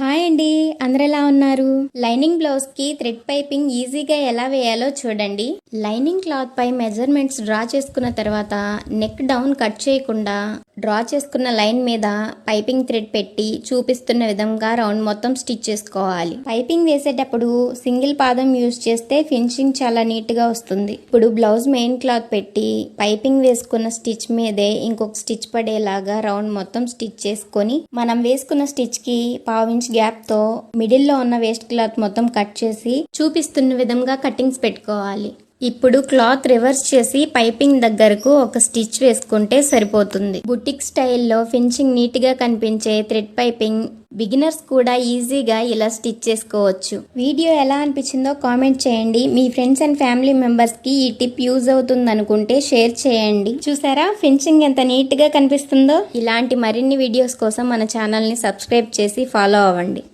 Hi అండి అందరు ఎలా ఉన్నారు? లైనింగ్ బ్లౌజ్కి థ్రెడ్ పైపింగ్ ఈజీగా ఎలా వేయాలో చూడండి. లైనింగ్ క్లాత్ పై మెజర్మెంట్స్ డ్రా చేసుకున్న తర్వాత నెక్ డౌన్ కట్ చేయకుండా డ్రా చేసుకున్న లైన్ మీద పైపింగ్ థ్రెడ్ పెట్టి చూపిస్తున్న విధంగా రౌండ్ మొత్తం స్టిచ్ చేసుకోవాలి. పైపింగ్ వేసేటప్పుడు సింగిల్ పాదం యూజ్ చేస్తే ఫినిషింగ్ చాలా నీట్గా వస్తుంది. ఇప్పుడు బ్లౌజ్ మెయిన్ క్లాత్ పెట్టి పైపింగ్ వేసుకున్న స్టిచ్ మీదే ఇంకొక స్టిచ్ పడేలాగా రౌండ్ మొత్తం స్టిచ్ చేసుకొని మనం వేసుకున్న స్టిచ్కి పావించి గ్యాప్తో మిడిల్లో ఉన్న వేస్ట్ క్లాత్ మొత్తం కట్ చేసి చూపిస్తున్న విధంగా కటింగ్స్ పెట్టుకోవాలి. ఇప్పుడు క్లాత్ రివర్స్ చేసి పైపింగ్ దగ్గరకు ఒక స్టిచ్ వేసుకుంటే సరిపోతుంది. బుటిక్ స్టైల్లో ఫినిషింగ్ నీట్గా కనిపించే థ్రెడ్ పైపింగ్ బిగినర్స్ కూడా ఈజీగా ఇలా స్టిచ్ చేసుకోవచ్చు. వీడియో ఎలా అనిపించిందో కామెంట్ చేయండి. మీ ఫ్రెండ్స్ అండ్ ఫ్యామిలీ మెంబర్స్కి ఈ టిప్ యూజ్ అవుతుంది అనుకుంటే షేర్ చేయండి. చూసారా? ఫినిషింగ్ ఎంత నీట్గా కనిపిస్తుందో? ఇలాంటి మరిన్ని వీడియోస్ కోసం మన ఛానల్ని సబ్స్క్రైబ్ చేసి ఫాలో అవ్వండి.